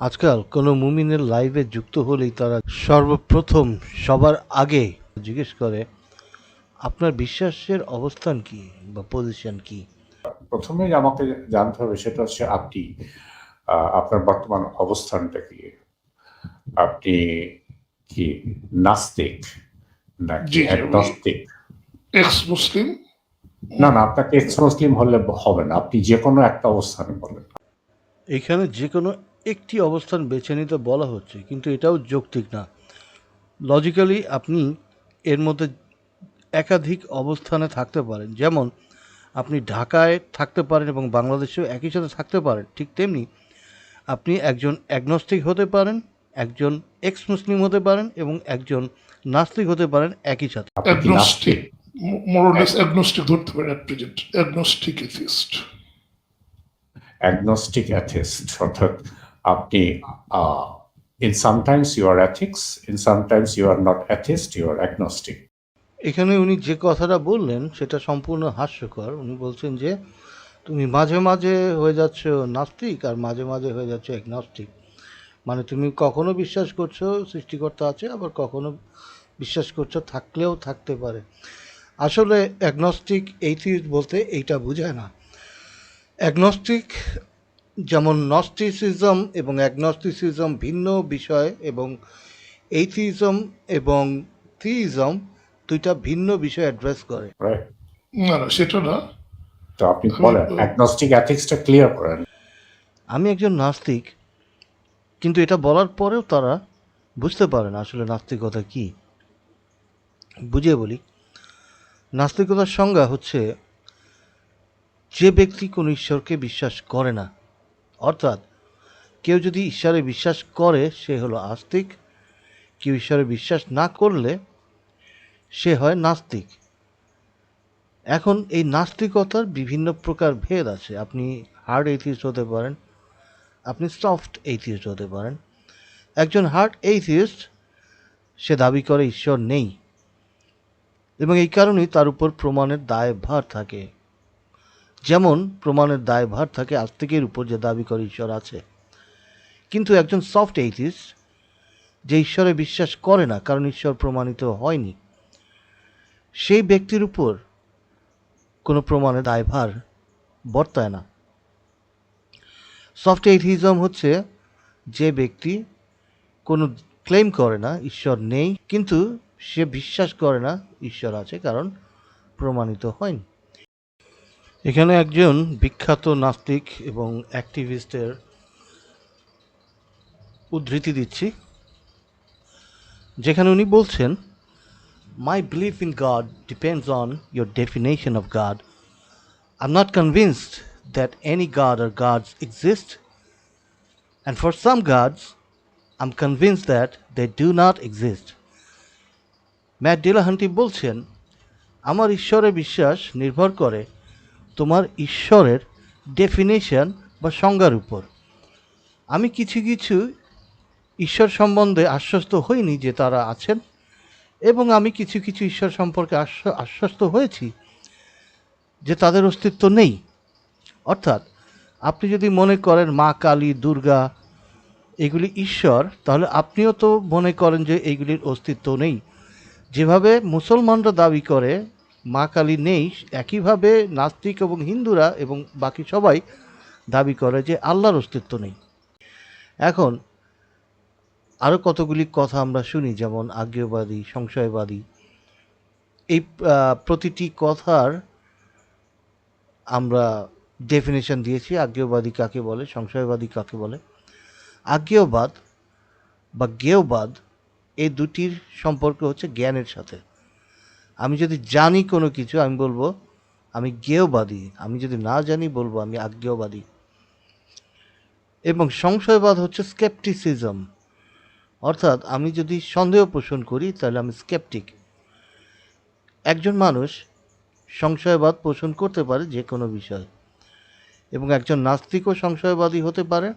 আজকাল কোনো মুমিনের লাইভে যুক্ত হলেই তারা সর্বপ্রথম সবার আগে জিজ্ঞেস করে আপনার বিশ্বাসের অবস্থান কি বা পজিশন কি? প্রথমেই আমাকে জানতে হবে সেটা হচ্ছে আপনি আপনার বর্তমান অবস্থানটা কি? আপনি কি নাস্তিক নাকি অ্যাগনস্টিক? এক্স মুসলিম না না আপনাকে এক্স মুসলিম হলে হবে না আপনি যে কোনো একটা অবস্থানে বলেন। এখানে যে কোনো একটি অবস্থান বেছে নিতে বলা হচ্ছে কিন্তু এটাও যৌক্তিক না। লজিক্যালি আপনি এর মধ্যে একাধিক অবস্থানে থাকতে পারেন। যেমন আপনি ঢাকায় থাকতে পারেন এবং বাংলাদেশেও একই সাথে থাকতে পারেন ঠিক তেমনি আপনি একজন অ্যাগনস্টিক হতে পারেন একজন এক্স মুসলিম হতে পারেন এবং একজন নাস্তিক হতে পারেন একই সাথে। অ্যাগনস্টিক মোরলেস অ্যাগনস্টিক ধরতে পারেন at present agnostic atheist agnostic atheist অর্থাৎ আপনি in sometimes you are ethics in sometimes you are not atheist you are agnostic এখানে উনি যে কথাটা বললেন, সেটা সম্পূর্ণ হাস্যকর। উনি বলছেন যে, তুমি মাঝে মাঝে হয়ে যাচ্ছ নাস্তিক আর মাঝে মাঝে হয়ে যাচ্ছ একনাস্তিক মানে তুমি কখনো বিশ্বাস করছ সৃষ্টিকর্তা আছে, আবার কখনো বিশ্বাস করছ থাকলেও থাকতে পারে। আসলে অ্যাগনস্টিক এইথিস্ট বলতে এইটা বোঝায় না। অ্যাগনস্টিক যেমন নস্টিসিজম এবং অ্যাগনস্টিসিজম ভিন্ন বিষয় এবং এইথিজম এবং থিইজম দুইটা ভিন্ন বিষয় অ্যাড্রেস করে। রাইট না না সেটা না। তো আপনি বলেন অ্যাগনস্টিক অ্যাথিক্সটা ক্লিয়ার করেন। আমি একজন নাস্তিক কিন্তু এটা বলার পরেও তারা বুঝতে পারে না আসলে নাস্তিকতা কি। বুঝিয়ে বলি নাস্তিকতার সংজ্ঞা হচ্ছে যে ব্যক্তি কোনো ঈশ্বরকে বিশ্বাস করে না অর্থাৎ কেউ যদি ঈশ্বরে বিশ্বাস করে, সে হলো আস্তিক। কেউ ঈশ্বরে বিশ্বাস না করলে, সে হয় নাস্তিক। এখন এই নাস্তিকতার বিভিন্ন প্রকার ভেদ আছে। আপনি হার্ড এইথিস্ট হতে পারেন, আপনি সফট এইথিস্ট হতে পারেন। একজন হার্ড এইথিস্ট সে দাবি করে ঈশ্বর নেই। এবং এই কারণেই তার উপর প্রমাণের দায়ভার থাকে। যেমন প্রমাণের দায়ভার থাকে আস্তিকের উপর যে দাবি করে ঈশ্বর আছে। কিন্তু একজন সফট এইথিস্ট যে ঈশ্বরে বিশ্বাস করে না, কারণ ঈশ্বর প্রমাণিত হয়নি, সেই ব্যক্তির উপর কোনো প্রমাণের দায়ভার বর্তায় না। সফট এইথিজম হচ্ছে যে ব্যক্তি কোনো ক্লেম করে না, ঈশ্বর নেই, কিন্তু সে বিশ্বাস করে না, ঈশ্বর আছে, কারণ প্রমাণিত হয়নি। এখানে একজন বিখ্যাত নাস্তিক এবং অ্যাক্টিভিস্টের উদ্ধৃতি দিচ্ছি, যেখানে উনি বলছেন my believe in god depends on your definition of god I not convinced that any god or gods exist and for some gods I am convince that they do not exist Matt Dillahunty বলছেন, আমার ঈশ্বরে বিশ্বাস নির্ভর করে তোমার ঈশ্বরের definition বা সংজ্ঞার উপর। আমি কিছু কিছু ঈশ্বর সম্বন্ধে আশ্বস্ত হইনি যে তারা আছেন এবং আমি কিছু কিছু ঈশ্বর সম্পর্কে আশ্বস্ত হয়েছি যে তাদের অস্তিত্ব নেই। অর্থাৎ আপনি যদি মনে করেন মা কালী, দুর্গা, এগুলি ঈশ্বর, তাহলে আপনিও তো মনে করেন যে এইগুলির অস্তিত্ব নেই। যেভাবে মুসলমানরা দাবি করে মা কালী নেই, একইভাবে নাস্তিক এবং হিন্দুরা এবং বাকি সবাই দাবি করে যে আল্লাহর অস্তিত্ব নেই। এখন আরও কতগুলি কথা আমরা শুনি, যেমন আজ্ঞেয়বাদী, সংশয়বাদী। এই প্রতিটি কথার আমরা ডেফিনেশন দিয়েছি, আজ্ঞেয়বাদী কাকে বলে, সংশয়বাদী কাকে বলে। আজ্ঞেয়বাদ বা জ্ঞেয়বাদ, এই দুটির সম্পর্ক হচ্ছে জ্ঞানের সাথে। আমি যদি জানি কোনো কিছু, আমি বলব, আমি জ্ঞেয়বাদী আমি যদি না জানি, বলব, আমি আজ্ঞেয়বাদী। এবং সংশয়বাদ হচ্ছে স্কেপটিসিজম অর্থাৎ আমি যদি সন্দেহ পোষণ করি, তাহলে আমি স্কেপটিক একজন মানুষ সংশয়বাদ পোষণ করতে পারে যে কোনো বিষয়। এবং একজন নাস্তিকও সংশয়বাদী হতে পারে।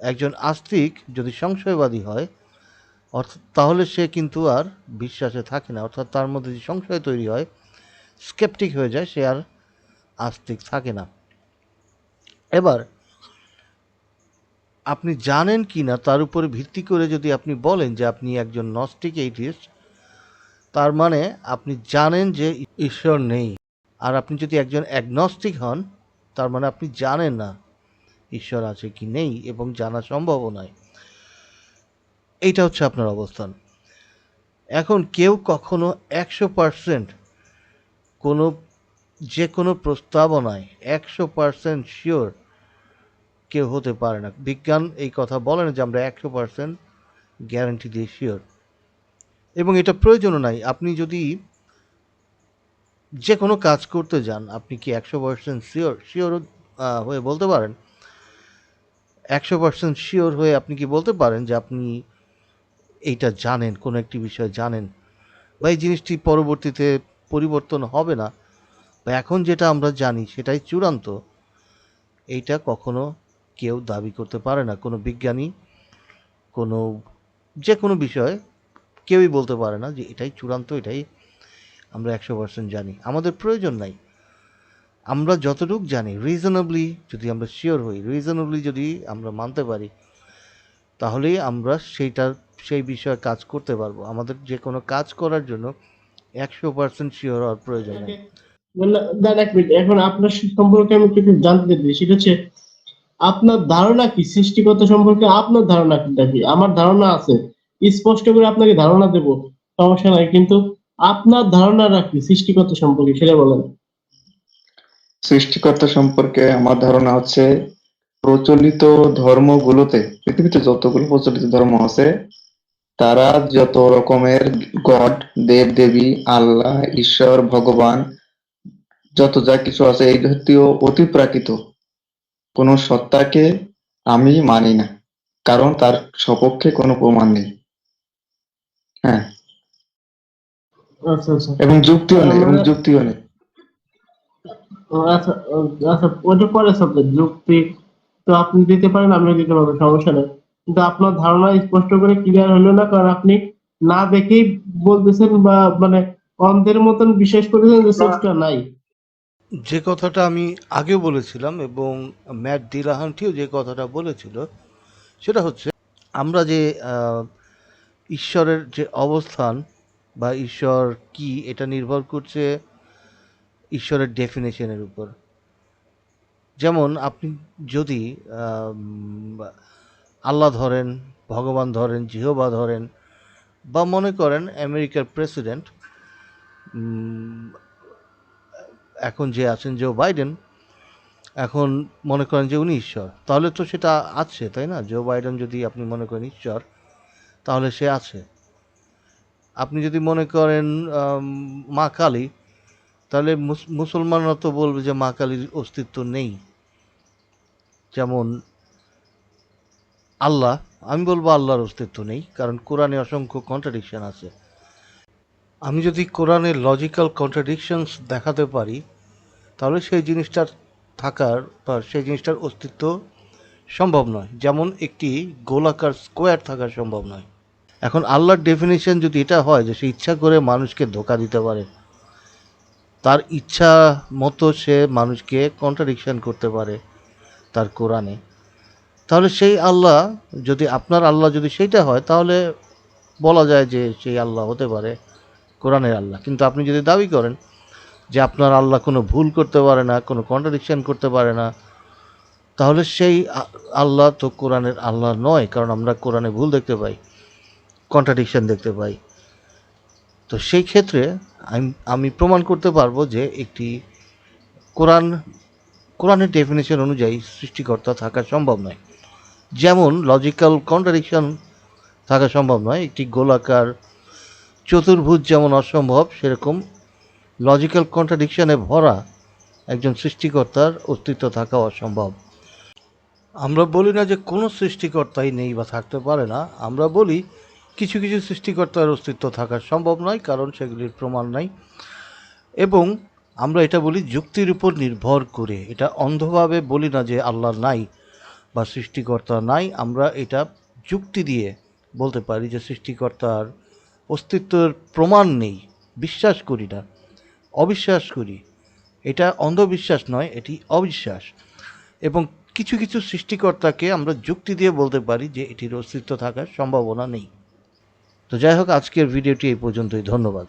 একজন আস্তিক যদি সংশয়বাদী হয় অর্থাৎ তাহলে সে কিন্তু আর বিশ্বাসে থাকে না। অর্থাৎ তার মধ্যে যে সংশয় তৈরি হয় স্কেপটিক হয়ে যায়, সে আর আস্তিক থাকে না। এবার, আপনি জানেন কি না, তার উপরে ভিত্তি করে যদি আপনি বলেন যে আপনি একজন নস্টিক এইটিস্ট তার মানে আপনি জানেন যে ঈশ্বর নেই। আর আপনি যদি একজন অ্যাগনস্টিক হন, তার মানে আপনি জানেন না ঈশ্বর আছে কি নেই এবং জানা সম্ভবও নয়। এইটা হচ্ছে আপনার অবস্থান। এখন কেউ কখনো একশো পারসেন্ট কোনো, যে কোনো প্রস্তাবনায় একশো পারসেন্ট শিওর কেউ হতে পারে না। বিজ্ঞান এই কথা বলে না যে আমরা একশো পারসেন্ট গ্যারান্টি দিয়ে শিওর এবং এটা প্রয়োজনও নাই। আপনি যদি যে কোনো কাজ করতে যান, আপনি কি একশো পার্সেন্ট শিওর শিওর হয়ে বলতে পারেন? একশো পার্সেন্ট শিওর হয়ে আপনি কি বলতে পারেন যে আপনি এইটা জানেন, কোনো একটি বিষয় জানেন বা এই জিনিসটি পরবর্তীতে পরিবর্তন হবে না। বা এখন যেটা আমরা জানি সেটাই চূড়ান্ত। এইটা কখনো কেউ দাবি করতে পারে না। কোনো বিজ্ঞানী, কোনো যে কোনো বিষয়ে কেউই বলতে পারে না যে এটাই চূড়ান্ত, এটাই আমরা একশো পার্সেন্ট জানি। আমাদের প্রয়োজন নাই। আমরা যতটুকু জানি রিজনেবলি যদি আমরা শিওর হই রিজনেবলি যদি আমরা মানতে পারি, তাহলেই আমরা সেইটার সেই বিষয়ে কাজ করতে পারব। আমাদের যে কোনো কাজ করার জন্য একশো পার্সেন্ট শিওর হওয়ার প্রয়োজন নেই। দাঁড়ান এক মিনিট। এখন আপনার সম্পর্কে আমি কিছু জানতে চাই সেটা হচ্ছে আপনার ধারণা কি? সৃষ্টিকর্তা সম্পর্কে আপনার ধারণা কিটা কি আমার ধারণা আছে। স্পষ্ট করে আপনাকে ধারণা দেব সমস্যা নাই। কিন্তু আপনার ধারণাটা কি সৃষ্টিকর্তা সম্পর্কে সেটা বলেন। সৃষ্টিকর্তা সম্পর্কে আমার ধারণা হচ্ছে প্রচলিত ধর্মগুলোতে পৃথিবীতে যতগুলো প্রচলিত ধর্ম আছে তারা যত রকমের গড দেব দেবী আল্লাহ ঈশ্বর ভগবান যত যা কিছু আছে এই জাতীয় অতিপ্রাকৃত কোন সত্তাকে আমি মানি না কারণ তার সপক্ষে কোনো প্রমাণ নেই। হ্যাঁ। আচ্ছা আচ্ছা। এবং যুক্তিও নেই এবং যুক্তিও নেই। আচ্ছা আচ্ছা ওটা পরে যুক্তি তো আপনি দিতে পারেন আমিও দিতে পারব সমস্যা নেই। কিন্তু আপনার ধারণা স্পষ্ট করে ক্লিয়ার হলো না কারণ আপনি না দেখেই বলতেছেন বা মানে অন্ধের মতন বিশ্বাস করেছেন যে সোর্সটা নাই। যে কথাটা আমি আগেও বলেছিলাম এবং ম্যাট ডিলাহান্টিও যে কথাটা বলেছিল সেটা হচ্ছে আমরা যে ঈশ্বরের যে অবস্থান বা ঈশ্বর কি এটা নির্ভর করছে ঈশ্বরের ডেফিনেশনের উপর। যেমন আপনি যদি আল্লাহ ধরেন, ভগবান ধরেন, জিহবা ধরেন, বা মনে করেন আমেরিকার প্রেসিডেন্ট এখন যে আছেন জো বাইডেন এখন মনে করেন যে উনি ঈশ্বর। তাহলে তো সেটা আছে, তাই না? জো বাইডেন যদি আপনি মনে করেন ঈশ্বর, তাহলে সে আছে। আপনি যদি মনে করেন মা কালী, তাহলে মুস- মুসলমানরা তো বলবে যে মা কালীর অস্তিত্ব নেই। যেমন আল্লাহ, আমি বলব আল্লাহর অস্তিত্ব নেই, কারণ কোরআনে অসংখ্য কন্ট্রাডিকশান আছে। আমি যদি কোরআনের লজিক্যাল কন্ট্রাডিকশনস দেখাতে পারি, তাহলে সেই জিনিসটার থাকার বা সেই জিনিসটার অস্তিত্ব সম্ভব নয়। যেমন একটি গোলাকার স্কোয়ার থাকা সম্ভব নয়। এখন আল্লাহর ডেফিনেশন যদি এটা হয় যে সে ইচ্ছা করে মানুষকে ধোকা দিতে পারে, তার ইচ্ছা মতো সে মানুষকে কন্ট্রাডিকশন করতে পারে তার কোরআনে। তাহলে সেই আল্লাহ, যদি আপনার আল্লাহ যদি সেইটা হয়, তাহলে বলা যায় যে সেই আল্লাহ হতে পারে কোরআনের আল্লাহ। কিন্তু আপনি যদি দাবি করেন যে আপনার আল্লাহ কোনো ভুল করতে পারে না, কোনো কন্ট্রাডিকশান করতে পারে না, তাহলে সেই আল্লাহ তো কোরআনের আল্লাহ নয়, কারণ আমরা কোরআনে ভুল দেখতে পাই কন্ট্রাডিকশান দেখতে পাই। তো সেই ক্ষেত্রে আমি আমি প্রমাণ করতে পারব যে একটি কোরআন, কোরআনের ডেফিনেশন অনুযায়ী সৃষ্টিকর্তা থাকা সম্ভব নয়। যেমন লজিক্যাল কন্ট্রাডিকশন থাকা সম্ভব নয়, একটি গোলাকার চতুর্ভুজ যেমন অসম্ভব, সেরকম লজিক্যাল কন্ট্রাডিকশনে ভরা একজন সৃষ্টিকর্তার অস্তিত্ব থাকা অসম্ভব। আমরা বলি না যে কোনো সৃষ্টিকর্তাই নেই বা থাকতে পারে না, আমরা বলি কিছু কিছু সৃষ্টিকর্তার অস্তিত্ব থাকা সম্ভব নয়, কারণ সেগুলির প্রমাণ নাই। এবং আমরা এটা বলি যুক্তির উপর নির্ভর করে, এটা অন্ধভাবে বলি না যে আল্লাহ নাই বা সৃষ্টিকর্তা নাই, আমরা এটা যুক্তি দিয়ে বলতে পারি যে সৃষ্টিকর্তার অস্তিত্বের প্রমাণ নেই। বিশ্বাস করি না, অবিশ্বাস করি। এটা অন্ধবিশ্বাস নয়, এটি অবিশ্বাস। এবং কিছু কিছু সৃষ্টিকর্তাকে আমরা যুক্তি দিয়ে বলতে পারি যে এটির অস্তিত্ব থাকার সম্ভাবনা নেই। তো যাই হোক, আজকের ভিডিওটি এই পর্যন্তই। ধন্যবাদ।